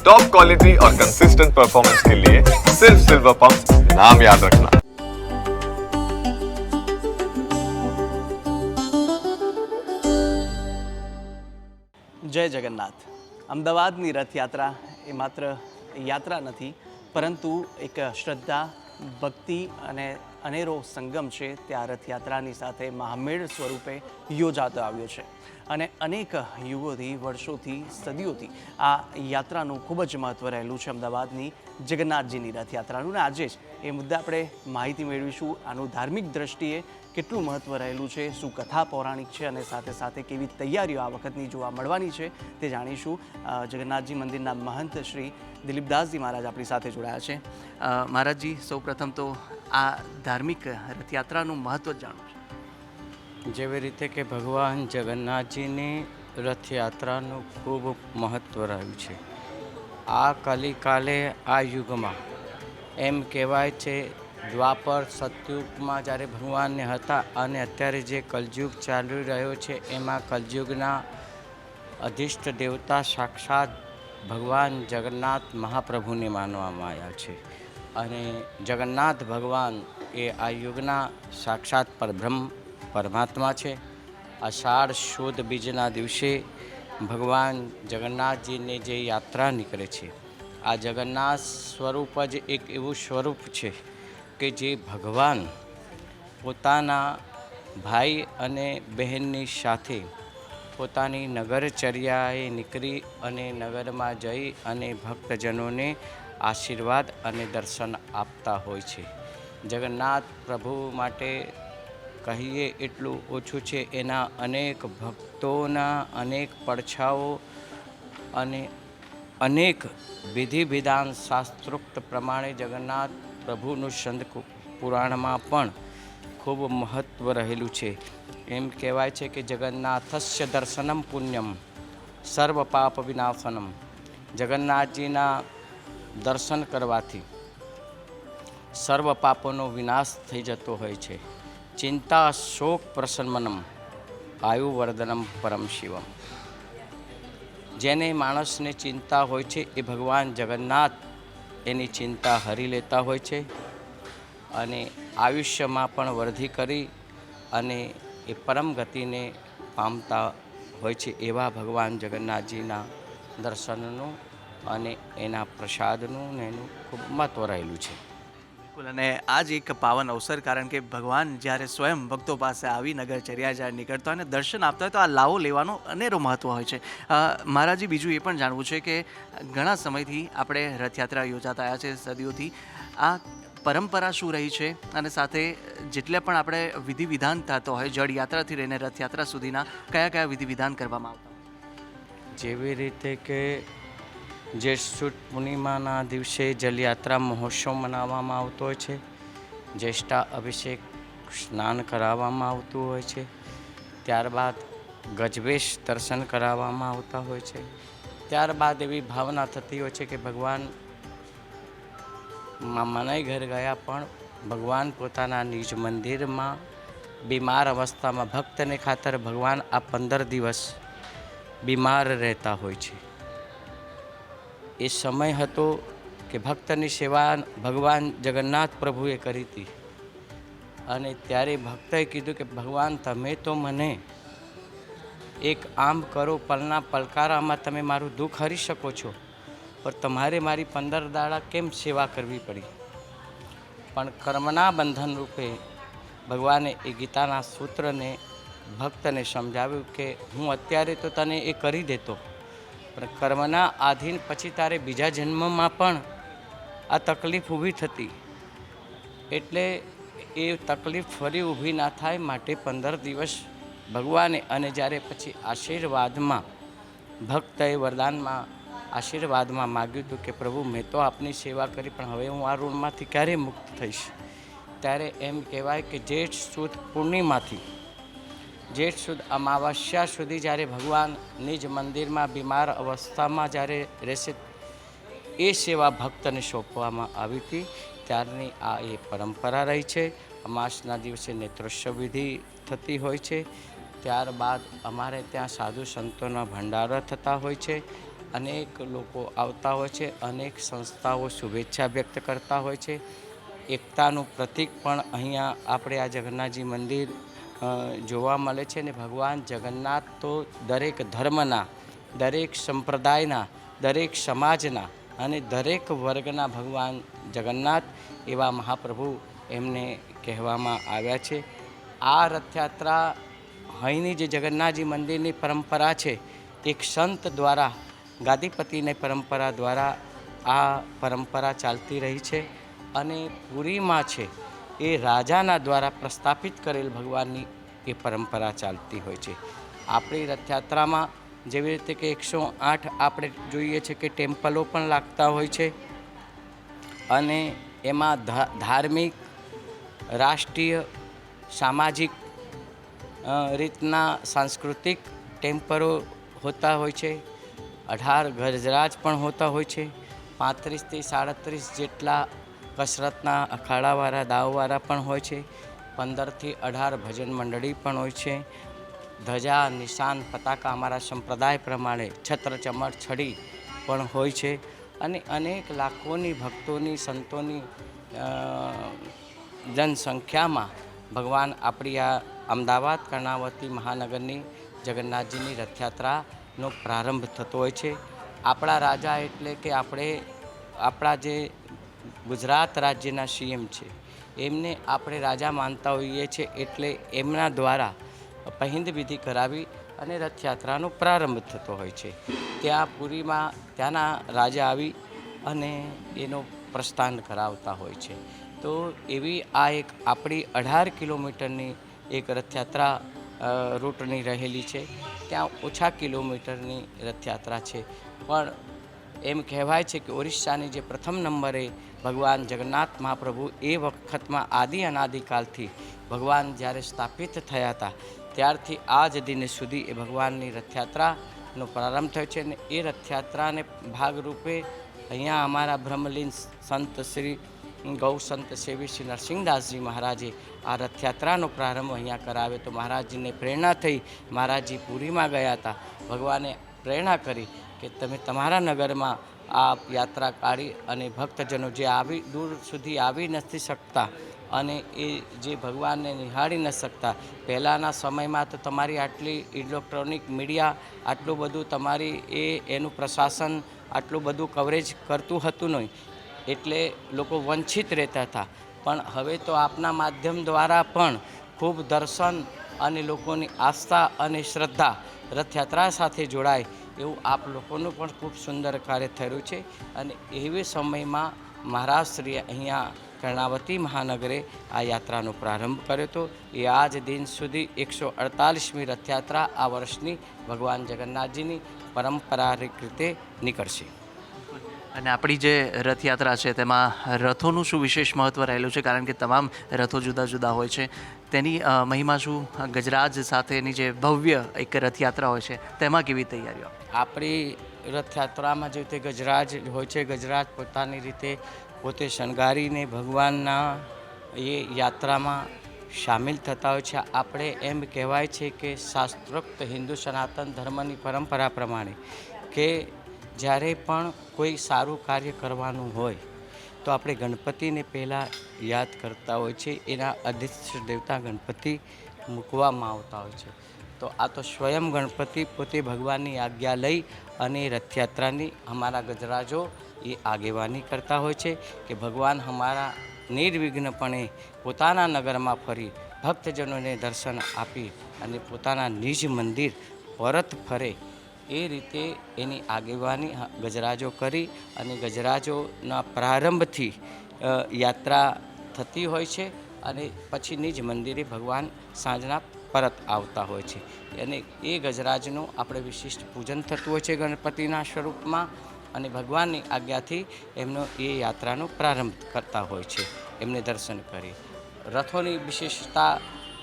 Top quality और consistent performance के लिए सिर्फ सिल्वर पंप नाम याद रखना જય જગન્નાથ અમદાવાદની રથયાત્રા એ માત્ર યાત્રા નથી પરંતુ એક શ્રદ્ધા ભક્તિ અને અનેરો સંગમ છે ત્યાં રથયાત્રાની સાથે મહામેળ સ્વરૂપે યોજાતો આવ્યો છે. અને અનેક યુગોથી વર્ષોથી, સદીઓથી આ યાત્રાનું ખૂબ જ મહત્ત્વ રહેલું છે અમદાવાદની જગન્નાથજીની રથયાત્રાનું. અને આજે જ એ મુદ્દે આપણે માહિતી મેળવીશું આનું ધાર્મિક દ્રષ્ટિએ કેટલું મહત્ત્વ રહેલું છે, શું કથા પૌરાણિક છે અને સાથે સાથે કેવી તૈયારીઓ આ વખતની જોવા મળવાની છે તે જાણીશું. જગન્નાથજી મંદિરના મહંત શ્રી દિલીપદાસજી મહારાજ આપણી સાથે જોડાયા છે. મહારાજજી, સૌપ્રથમ તો આ ધાર્મિક રથયાત્રાનું મહત્ત્વ જાણવું છે. જેવી રીતે કે ભગવાન જગન્નાથજીની રથયાત્રાનું ખૂબ મહત્ત્વ રહ્યું છે. આ કલિકાલે આ યુગમાં એમ કહેવાય છે, દ્વાપર સતયુગમાં જ્યારે ભગવાનને હતા અને અત્યારે જે કલયુગ ચાલી રહ્યો છે, એમાં કલયુગના અધિષ્ઠ દેવતા સાક્ષાત ભગવાન જગન્નાથ મહાપ્રભુને માનવામાં આવ્યા છે. અને જગન્નાથ ભગવાન એ આ યુગના સાક્ષાત પરબ્રહ્મ પરમાત્મા છે. અષાઢ શુદ્ધ બીજના દિવસે ભગવાન જગન્નાથજીની જે યાત્રા નીકળે છે, આ જગન્નાથ સ્વરૂપ જ એક એવું સ્વરૂપ છે કે જે ભગવાન પોતાના ભાઈ અને બહેનની સાથે પોતાની નગરચર્યાએ નીકળી અને નગરમાં જઈ અને ભક્તજનોને આશીર્વાદ અને દર્શન આપતા હોય છે. જગન્નાથ પ્રભુ માટે કહીએ એટલું ઓછું છે એના અનેક ભક્તોના અનેક પડછાઓ અને અનેક વિધિ વિધાન શાસ્ત્રોક્ત પ્રમાણે જગન્નાથ પ્રભુનું સંત પુરાણમાં પણ ખૂબ મહત્ત્વ રહેલું છે. એમ કહેવાય છે કે જગન્નાથસ્ય દર્શનમ પુણ્યમ, સર્વ પાપ વિનાશનમ. જગન્નાથજીના દર્શન કરવાથી સર્વ પાપોનો વિનાશ થઈ જતો હોય છે. ચિંતા શોક પ્રસન્નમ આયુવર્ધનમ પરમ શિવમ જેને માણસને ચિંતા હોય છે એ ભગવાન જગન્નાથ એની ચિંતા હરી લેતા હોય છે અને આયુષ્યમાં પણ વૃદ્ધિ કરી અને એ પરમ ગતિને પામતા હોય છે એવા ભગવાન જગન્નાથજીના દર્શનનું અને એના પ્રસાદનું ને એનું ખૂબ મહત્ત્વ રહેલું છે બિલકુલ. અને જ એક પાવન અવસર કારણ કે ભગવાન જ્યારે સ્વયં ભક્તો પાસે આવી નગરચર્યા જ્યારે નીકળતા અને દર્શન આપતા હોય તો આ લાવો લેવાનો અનેરો મહત્વ હોય છે. મહારાજી બીજું એ પણ જાણવું છે કે ઘણા સમયથી આપણે રથયાત્રા યોજાતા આવ્યા છે સદીઓથી. આ પરંપરા શું રહી છે? અને સાથે જેટલા પણ આપણે વિધિ વિધાન થતો હોય જળ યાત્રાથી લઈને રથયાત્રા સુધીના કયા કયા વિધિ વિધાન કરવામાં આવતા જેવી રીતે કે સુદ પૂર્ણિમાના દિવસે જલયાત્રા મહોત્સવ મનાવવામાં આવતો હોય છે. જ્યેષ્ઠા અભિષેક સ્નાન કરાવવામાં આવતું હોય છે. ત્યારબાદ ગજવેશ દર્શન કરાવવામાં આવતા હોય છે. ત્યારબાદ એવી ભાવના થતી હોય છે કે ભગવાન મનાઈ ઘર ગયા પણ ભગવાન પોતાના નિજ મંદિરમાં બીમાર અવસ્થામાં ભક્તને ખાતર ભગવાન આ પંદર દિવસ બીમાર રહેતા હોય છે. એ સમય હતો કે ભક્તની સેવા ભગવાન જગન્નાથ પ્રભુએ કરી હતી. અને ત્યારે ભક્તએ કીધું કે, ભગવાન, તમે તો મને એક આમ કરો, પલના પલકારામાં તમે મારું દુઃખ હરી શકો છો, પણ તમારે મારી પંદર દાડા કેમ સેવા કરવી પડી? પણ કર્મના બંધન રૂપે ભગવાને એ ગીતાના સૂત્રને ભક્તને સમજાવ્યું કે, હું અત્યારે તો તને એ કરી દેતો. કર્મના આધીન પછી તારે બીજા જન્મમાં પણ આ તકલીફ ઊભી થતી. એટલે એ તકલીફ ફરી ઊભી ના થાય માટે પંદર દિવસ ભગવાને અને જ્યારે પછી આશીર્વાદમાં ભક્તએ વરદાનમાં આશીર્વાદમાં માગ્યું હતું કે, પ્રભુ, મેં તો આપની સેવા કરી, પણ હવે હું આ ઋણમાંથી ક્યારે મુક્ત થઈશ? ત્યારે એમ કહેવાય કે જેઠ સુદ પૂર્ણિમાથી જેઠ સુદ અમાવસ્યા સુધી જ્યારે ભગવાન નિજ મંદિરમાં બીમાર અવસ્થામાં જ્યારે રહેશે, એ સેવા ભક્તને સોંપવામાં આવી હતી. ત્યારની આ એ પરંપરા રહી છે. અમાસના દિવસે નેત્રોત્સવ વિધિ થતી હોય છે. ત્યારબાદ અમારે ત્યાં સાધુ સંતોના ભંડારા થતા હોય છે. અનેક લોકો આવતા હોય છે. અનેક સંસ્થાઓ શુભેચ્છા વ્યક્ત કરતા હોય છે. એકતાનું પ્રતીક પણ અહીંયા આપણે આ જગન્નાથજી મંદિર જોવા મળે છે ને ભગવાન જગન્નાથ તો દરેક ધર્મના, દરેક સંપ્રદાયના, દરેક સમાજના અને દરેક વર્ગના ભગવાન જગન્નાથ એવા મહાપ્રભુ એમને કહેવામાં આવ્યા છે. આ રથયાત્રા અહીંની જે જગન્નાથજી મંદિરની પરંપરા છે, એક સંત દ્વારા, ગાદીપતિની પરંપરા દ્વારા આ પરંપરા ચાલતી રહી છે અને પુરીમાં છે. એ રાજાના દ્વારા પ્રસ્થાપિત કરેલ ભગવાનની એ પરંપરા ચાલતી હોય છે. આપણી રથયાત્રામાં જેવી રીતે કે એકસો આઠ આપણે જોઈએ છે કે ટેમ્પલો પણ લાગતા હોય છે અને એમાં ધાર્મિક, રાષ્ટ્રીય, સામાજિક રીતના સાંસ્કૃતિક ટેમ્પરો હોતા હોય છે. અઢાર ગજરાજ પણ હોતા હોય છે. પાંત્રીસથી સાડત્રીસ જેટલા કસરતના અખાડાવાળા, દાવવાળા પણ હોય છે. પંદરથી અઢાર ભજન મંડળી પણ હોય છે. ધજા, નિશાન, પતાકા અમારા સંપ્રદાય પ્રમાણે છત્ર, ચમર, છડી પણ હોય છે. અને અનેક લાખોની ભક્તોની, સંતોની જનસંખ્યામાં ભગવાન આપણી આ અમદાવાદ, કર્ણાવતી મહાનગરની જગન્નાથજીની રથયાત્રાનો પ્રારંભ થતો હોય છે. આપણા રાજા એટલે કે આપણે, આપણા જે ગુજરાત રાજ્યના સીએમ છે. એમને આપણે રાજા માનતા હોઈએ છીએ એટલે એમના દ્વારા પહિંદ વિધિ કરાવી અને રથયાત્રાનો પ્રારંભ થતો હોય છે. ત્યાં પુરીમાં ત્યાંના રાજા આવી અને એનો પ્રસ્થાન કરાવતા હોય છે. તો એવી આ એક આપણી અઢાર કિલોમીટરની એક રથયાત્રા રૂટની રહેલી છે. ત્યાં ઓછા કિલોમીટરની રથયાત્રા છે. પણ એમ કહેવાય છે કે ઓરિસ્સાની જે પ્રથમ નંબરે ભગવાન જગન્નાથ મહાપ્રભુ એ વખતમાં આદિ અનાદિકાલથી ભગવાન જ્યારે સ્થાપિત થયા હતા, ત્યારથી આજ દિન સુધી એ ભગવાનની રથયાત્રાનો પ્રારંભ થયો છે અને એ રથયાત્રાને ભાગરૂપે અહીંયા અમારા બ્રહ્મલીન સંત શ્રી, ગૌ સંત સેવી શ્રી નરસિંહદાસજી મહારાજે આ રથયાત્રાનો પ્રારંભ અહીંયા કરાવ્યો. તો મહારાજને પ્રેરણા થઈ મહારાજજી પુરીમાં ગયા હતા. ભગવાને પ્રેરણા કરી કે તમે તમારા નગરમાં આ યાત્રા કાઢી અને ભક્તજનો જે આવી, દૂર સુધી આવી નથી શકતા અને એ જે ભગવાનને નિહાળી ન શકતા. પહેલાંના સમયમાં તો તમારી આટલી ઇલેક્ટ્રોનિક મીડિયા, આટલું બધું તમારી એ, એનું પ્રશાસન આટલું બધું કવરેજ કરતું હતું નહીં. એટલે લોકો વંચિત રહેતા હતા. પણ હવે તો આપના માધ્યમ દ્વારા પણ ખૂબ દર્શન અને લોકોની આસ્થા અને શ્રદ્ધા રથયાત્રા સાથે જોડાય એવું આપ લોકોનું પણ ખૂબ સુંદર કાર્ય થયું છે. અને એવી સમયમાં મહારાષ્ટ્રીએ અહીંયા કર્ણાવતી મહાનગરે આ યાત્રાનો પ્રારંભ કર્યો હતો. એ આજ દિન સુધી એકસો અડતાલીસમી રથયાત્રા આ વર્ષની ભગવાન જગન્નાથજીની પરંપરારિક રીતે નીકળશે. અને આપણી જે રથયાત્રા છે, તેમાં રથોનું શું વિશેષ મહત્ત્વ રહેલું છે? કારણ કે તમામ રથો જુદા જુદા હોય છે. તેની મહિમા શું? ગજરાજ સાથેની જે ભવ્ય એક રથયાત્રા હોય છે, તેમાં કેવી તૈયારીઓ? આપણી રથયાત્રામાં જે રીતે ગજરાજ હોય છે, ગજરાજ પોતાની રીતે પોતે શણગારીને ભગવાનના એ યાત્રામાં સામેલ થતા હોય છે. આપણે એમ કહેવાય છે કે શાસ્ત્રોક્ત હિન્દુ સનાતન ધર્મની પરંપરા પ્રમાણે કે જ્યારે પણ કોઈ સારું કાર્ય કરવાનું હોય, તો આપણે ગણપતિને પહેલાં યાદ કરતા હોય છે, એના અધિષ્ઠ દેવતા ગણપતિ મૂકવામાં આવતા હોય છે. તો આ તો સ્વયં ગણપતિ પોતે ભગવાનની આજ્ઞા લઈ અને રથયાત્રાની અમારા ગજરાજો એ આગેવાની કરતા હોય છે કે ભગવાન અમારા નિર્વિઘ્નપણે પોતાના નગરમાં ફરી ભક્તજનોને દર્શન આપી અને પોતાના નિજ મંદિર પરત ફરે એ રીતે એની આગેવાની ગજરાજો કરી અને ગજરાજોના પ્રારંભથી યાત્રા થતી હોય છે અને પછી નિજ મંદિરે ભગવાન સાંજના પરત આવતા હોય છે. અને એ ગજરાજનું આપણે વિશિષ્ટ પૂજન થતું હોય છે ગણપતિના સ્વરૂપમાં અને ભગવાનની આજ્ઞાથી એમનો એ યાત્રાનો પ્રારંભ કરતા હોય છે, એમને દર્શન કરી. રથોની વિશેષતા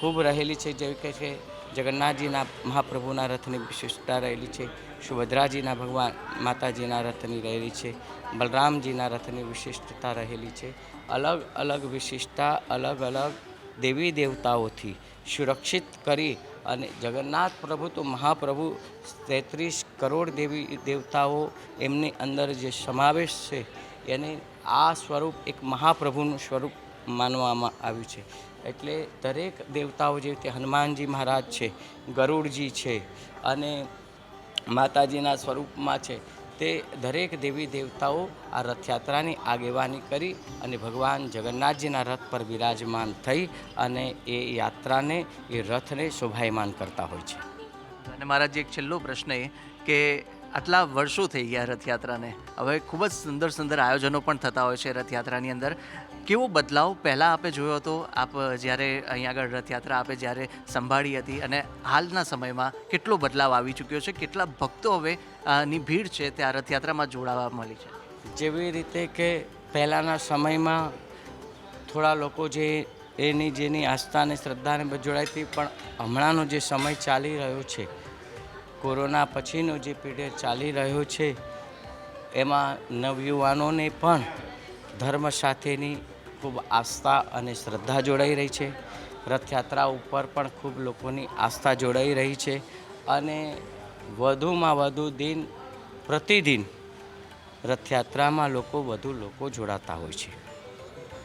ખૂબ રહેલી છે જેવી કે છે જગન્નાથજીના મહાપ્રભુના રથની વિશેષતા રહેલી છે, સુભદ્રાજીના ભગવાન માતાજીના રથની રહેલી છે, બલરામજીના રથની વિશિષ્ટતા રહેલી છે. અલગ અલગ વિશિષ્ટતા અલગ અલગ દેવી દેવતાઓથી સુરક્ષિત કરી અને જગન્નાથ પ્રભુ તો મહાપ્રભુ તેત્રીસ કરોડ દેવી દેવતાઓ એમની અંદર જે સમાવેશ છે, એને આ સ્વરૂપ એક મહાપ્રભુનું સ્વરૂપ માનવામાં આવ્યું છે. એટલે દરેક દેવતાઓ જે રીતે હનુમાનજી મહારાજ છે, ગરુડજી છે અને માતાજીના સ્વરૂપમાં છે, તે દરેક દેવી દેવતાઓ આ રથયાત્રાની આગેવાની કરી અને ભગવાન જગન્નાથજીના રથ પર બિરાજમાન થઈ અને એ યાત્રાને, એ રથને શોભાયમાન કરતા હોય છે. અને મારા જે એક છેલ્લો પ્રશ્ન એ કે આટલા વર્ષો થઈ ગયા રથયાત્રાને. હવે ખૂબ જ સુંદર સુંદર આયોજનો પણ થતા હોય છે રથયાત્રાની અંદર. કેવો બદલાવ પહેલાં આપે જોયો હતો? આપ જ્યારે અહીંયા આગળ રથયાત્રા આપે જ્યારે સંભાળી હતી અને હાલના સમયમાં કેટલો બદલાવ આવી ચૂક્યો છે? કેટલા ભક્તો હવે ની ભીડ છે તે આ રથયાત્રામાં જોડાવા મળી છે? જેવી રીતે કે પહેલાંના સમયમાં થોડા લોકો જે એની જેની આસ્થા અને શ્રદ્ધાને જોડાઈ હતી, પણ હમણાંનો જે સમય ચાલી રહ્યો છે, કોરોના પછીનો જે પીરિયડ ચાલી રહ્યો છે, એમાં નવયુવાનોને પણ ધર્મ સાથેની ખૂબ આસ્થા અને શ્રદ્ધા જોડાઈ રહી છે. રથયાત્રા ઉપર પણ ખૂબ લોકોની આસ્થા જોડાઈ રહી છે અને વધુમાં વધુ દિન પ્રતિદિન રથયાત્રામાં લોકો વધુ લોકો જોડાતા હોય છે.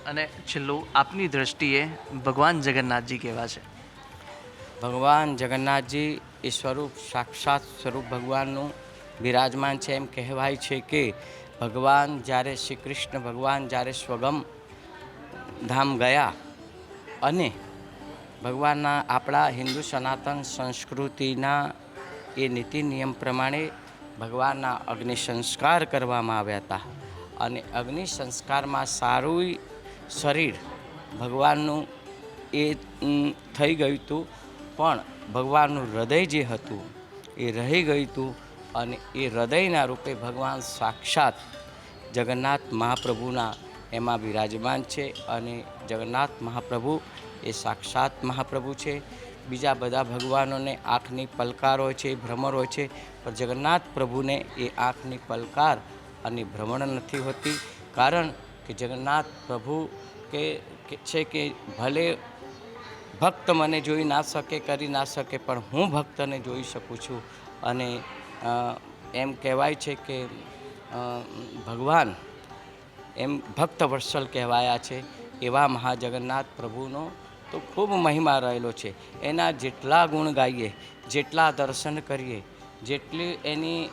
અને છેલ્લું આપની દ્રષ્ટિએ ભગવાન જગન્નાથજી કેવા છે? ભગવાન જગન્નાથજી એ સ્વરૂપ સાક્ષાત સ્વરૂપ ભગવાનનું બિરાજમાન છે. એમ કહેવાય છે કે ભગવાન જ્યારે શ્રી કૃષ્ણ ભગવાન જ્યારે સ્વગમ ધામ ગયા અને ભગવાનના આપણા હિન્દુ સનાતન સંસ્કૃતિના એ નીતિ નિયમ પ્રમાણે ભગવાનના અગ્નિ સંસ્કાર કરવામાં આવ્યા હતા. અને અગ્નિ સંસ્કારમાં સારું શરીર ભગવાનનું એ થઈ ગયું હતું. પણ ભગવાનનું હૃદય જે હતું એ રહી ગયું હતું અને એ હૃદયના રૂપે ભગવાન સાક્ષાત જગન્નાથ મહાપ્રભુના એમાં બિરાજમાન છે અને જગન્નાથ મહાપ્રભુ એ સાક્ષાત મહાપ્રભુ છે. બીજા બધા ભગવાનોને આંખની પલકાર હોય છે ભ્રમર હોય છે, પણ જગન્નાથ પ્રભુને એ આંખની પલકાર અને ભ્રમણ નથી હોતી. કારણ કે જગન્નાથ પ્રભુ કે છે કે ભલે ભક્ત મને જોઈ ના શકે, કરી ના શકે, પણ હું ભક્તને જોઈ શકું છું. અને એમ કહેવાય છે કે ભગવાન એમ ભક્ત વત્સલ કહેવાયા છે, એવા મહાજગન્નાથ પ્રભુનો તો ખૂબ મહિમા રહેલો છે. એના જેટલા ગુણ ગાઈએ, જેટલા દર્શન કરીએ, જેટલી એની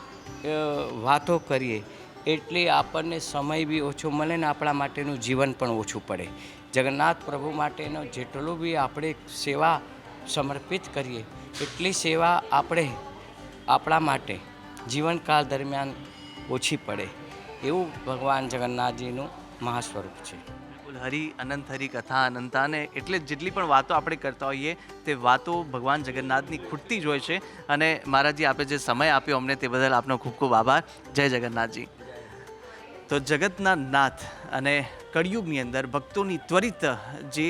વાતો કરીએ, એટલી આપણને સમય બી ઓછો મળે ને આપણા માટેનું જીવન પણ ઓછું પડે. જગન્નાથ પ્રભુ માટેનો જેટલું બી આપણે સેવા સમર્પિત કરીએ, એટલી સેવા આપણે આપણા માટે જીવનકાળ દરમિયાન ઓછી પડે. એવું ભગવાન જગન્નાથજીનું મહાસ્વરૂપ છે. બિલકુલ, હરિ અનંત, હરિ કથા અનંતા અને એટલે જેટલી પણ વાતો આપણે કરતા હોઈએ, તે વાતો ભગવાન જગન્નાથની ખૂટતી જ હોય છે. અને મહારાજજી, આપે જે સમય આપ્યો અમને તે બદલ આપનો ખૂબ ખૂબ આભાર. જય જગન્નાથજી. તો જગતના નાથ અને કળિયુગની અંદર ભક્તોની ત્વરિત જે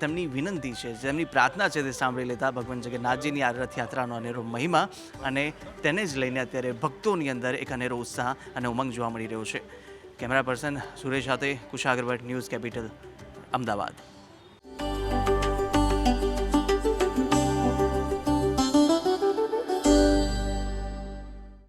તેમની વિનંતી છે જેમની પ્રાર્થના છે તે સાંભળી લેતા ભગવાન જગન્નાથજીની આ રથયાત્રાનો અનેરો મહિમા અને તેને જ લઈને અત્યારે ભક્તોની અંદર એક અનેરો ઉત્સાહ અને ઉમંગ જોવા મળી રહ્યો છે. કેમેરા પર્સન સુરેશ સાથે કુશાગર ન્યૂઝ કેપિટલ, અમદાવાદ.